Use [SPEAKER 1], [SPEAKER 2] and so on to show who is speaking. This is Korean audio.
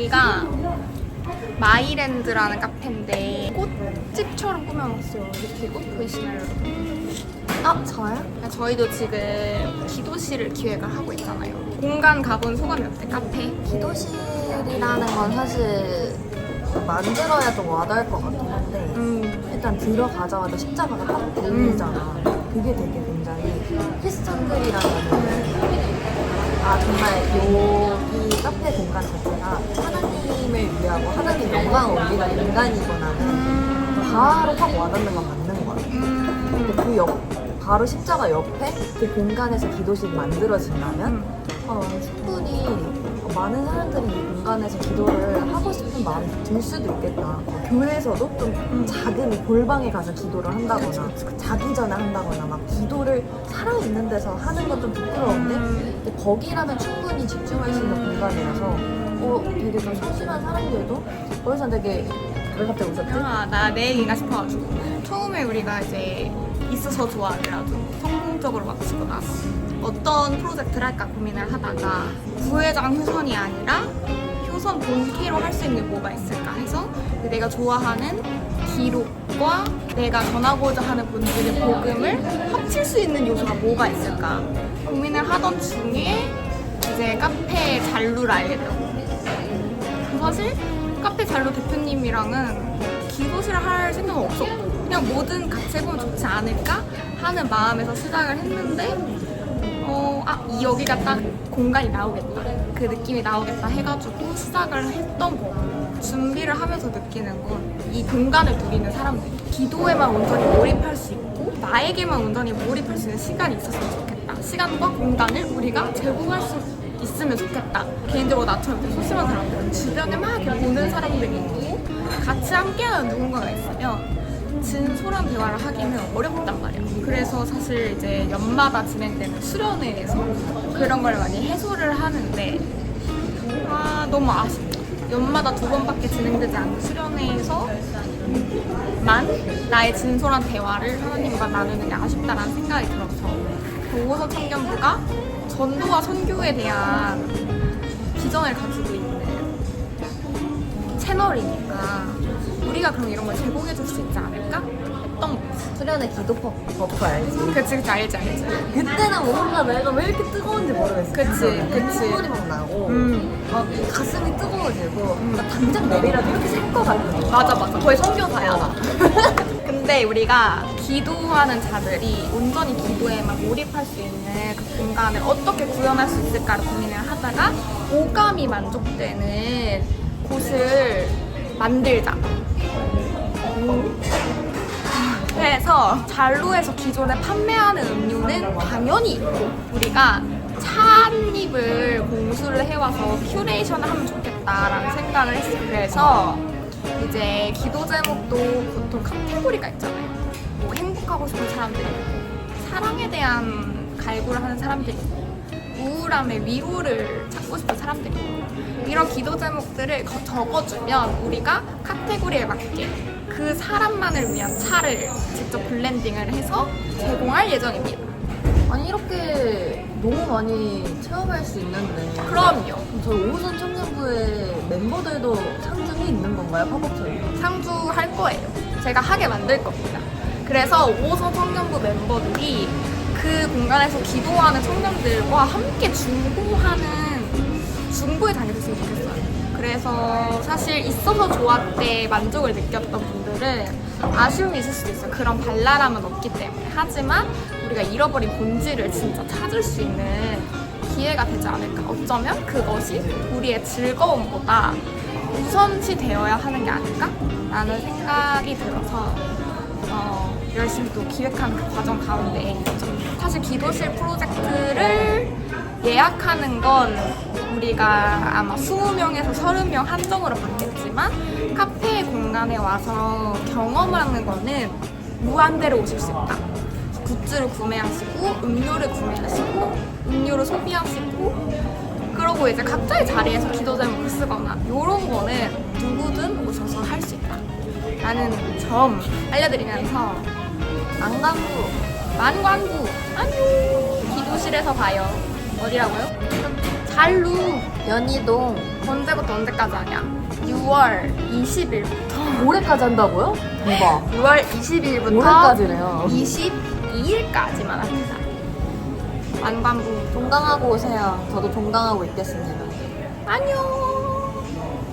[SPEAKER 1] 여기가 마이랜드라는 카페인데 꽃집처럼 꾸며놨어요. 이렇게 꽃 보이시나요, 여러분?
[SPEAKER 2] 아 저요?
[SPEAKER 1] 저희도 지금 기도실을 기획을 하고 있잖아요. 공간 가본 소감이 어때? 카페?
[SPEAKER 2] 기도실이라는 건 사실 만들어야 좀 와닿을 것 같긴 한데
[SPEAKER 1] 음,
[SPEAKER 2] 일단 들어가자마자 십자가가 딱 보이잖아. 그게 되게 굉장히 크리스천들이라는 아 정말 여기 카페 공간 자체가 위하고 하나님 영광을 올리는 인간이구나는
[SPEAKER 1] 음,
[SPEAKER 2] 바로 확 와닿는 건 맞는 것 같아.
[SPEAKER 1] 음,
[SPEAKER 2] 근데 그 옆, 바로 십자가 옆에 그 공간에서 기도실이 만들어진다면
[SPEAKER 1] 음.
[SPEAKER 2] 어, 충분히 많은 사람들이 이 공간에서 기도를 하고 싶은 마음이 들 수도 있겠다. 어, 교회에서도 좀 작은 이 골방에 가서 기도를 한다거나 자기 전에 한다거나 막 기도를 살아있는 데서 하는 건 좀 부끄러운데
[SPEAKER 1] 음.
[SPEAKER 2] 근데 거기라면 충분히 집중할 수 있는 공간이라서 어, 되게 좀 소심한 사람들도 거기서 되게 왜 갑자기 웃었지?
[SPEAKER 1] 아, 나 내 얘기가 싶어가지고 처음에 우리가 이제 있어서 아주 성공적으로 나서 어떤 프로젝트를 할까 고민을 하다가 부회장 효선이 아니라 효선 본캐로 할 수 있는 뭐가 있을까 해서 내가 좋아하는 기록과 내가 전하고자 하는 본질의 복음을 합칠 수 있는 요소가 뭐가 있을까 고민을 하던 중에 이제 카페 잘루를 알게 되고 사실 카페 잘로 대표님이랑은 기도실을 할 생각은 없었고 그냥 뭐든 같이 해보면 좋지 않을까 하는 마음에서 시작을 했는데 어, 아, 이 여기가 딱 공간이 나오겠다. 그 느낌이 나오겠다 해가지고 시작을 했던 거고 준비를 하면서 느끼는 건 이 공간을 누리는 사람들 기도에만 온전히 몰입할 수 있고 나에게만 온전히 몰입할 수 있는 시간이 있었으면 좋겠다. 시간과 공간을 우리가 제공할 수 있으면 좋겠다. 개인적으로 나처럼 좀 소심한 사람들 주변에 막 이렇게 보는 사람들이 있고 같이 함께하는 누군가가 있으면 진솔한 대화를 하기는 어렵단 말이야. 그래서 사실 이제 연마다 진행되는 수련회에서 그런 걸 많이 해소를 하는데 아 너무 아쉽다. 연마다 두 번밖에 진행되지 않는 수련회에서만 나의 진솔한 대화를 하나님과 나누는 게 아쉽다라는 생각이 들어서 그 오호선 청년부가 전도와 선교에 대한 비전을 가지고 있는 채널이니까 우리가 그럼 이런 걸 제공해 줄 수 있지 않을까? 했던 거지.
[SPEAKER 2] 수련의 기도 버- 버프 알지?
[SPEAKER 1] 그치, 그치, 알지, 알지.
[SPEAKER 2] 그때는 뭔가 내가 왜 이렇게 뜨거운지 모르겠어.
[SPEAKER 1] 그치, 그치.
[SPEAKER 2] 눈물이 막 나고,
[SPEAKER 1] 음,
[SPEAKER 2] 막 가슴이 뜨거워지고, 나 당장 내리라도 이렇게 살것 같아.
[SPEAKER 1] 맞아, 맞아. 거의 선교사야, 나. 근데 우리가 기도하는 자들이 온전히 기도에만 몰입할 수 있는 그 공간을 어떻게 구현할 수 있을까를 고민을 하다가 오감이 만족되는 곳을 만들자. 그래서 잘로에서 기존에 판매하는 음료는 당연히 있고 우리가 입을 공수를 해와서 큐레이션을 하면 좋겠다라는 생각을 했어요. 그래서 이제 기도 제목도 보통 카테고리가 있잖아요. 뭐 행복하고 싶은 사람들이 있고 사랑에 대한 갈구를 하는 사람들이 있고 우울함의 위로를 찾고 싶은 사람들이 있고 이런 기도 제목들을 거- 적어주면 우리가 카테고리에 맞게 그 사람만을 위한 차를 직접 블렌딩을 해서 제공할 예정입니다.
[SPEAKER 2] 아니, 이렇게 너무 많이 체험할 수 있는데.
[SPEAKER 1] 그럼요.
[SPEAKER 2] 그럼 저희 오후선 청년부의 멤버들도 상중이 있는 건가요? 팝업처럼?
[SPEAKER 1] 상주할 거예요. 제가 하게 만들 겁니다. 그래서 5호선 청년부 멤버들이 그 공간에서 기도하는 청년들과 함께 중보하는 중보에 다녀줬으면 좋겠어요. 그래서 사실 있어서 좋았대 만족을 느꼈던 분들은 아쉬움이 있을 수도 있어요. 그런 발랄함은 없기 때문에. 하지만 우리가 잃어버린 본질을 진짜 찾을 수 있는 기회가 되지 않을까. 어쩌면 그것이 우리의 즐거움보다 우선시 되어야 하는 게 아닐까? 라는 생각이 들어서 어, 열심히 또 기획하는 그 과정 가운데. 사실 기도실 프로젝트를 예약하는 건 우리가 아마 20명에서 30명 한정으로 받겠지만 카페 공간에 와서 경험을 하는 거는 무한대로 오실 수 있다. 굿즈를 구매하시고 음료를 구매하시고 음료를 소비하시고 그러고 이제 각자의 자리에서 기도 제목을 쓰거나 이런 거는 누구든 오셔서 할 수 있다. 라는 점 알려드리면서
[SPEAKER 2] 안광구
[SPEAKER 1] 만광구 안녕 기도실에서 봐요. 어디라고요? 잘루!
[SPEAKER 2] 연희동.
[SPEAKER 1] 언제부터 언제까지 하냐? 6월 20일부터.
[SPEAKER 2] 올해까지 한다고요? 대박.
[SPEAKER 1] 6월 20일부터
[SPEAKER 2] 올해까지래요.
[SPEAKER 1] 22일까지만 합니다. 안반부
[SPEAKER 2] 종강하고 오세요. 저도 종강하고 있겠습니다.
[SPEAKER 1] 안녕.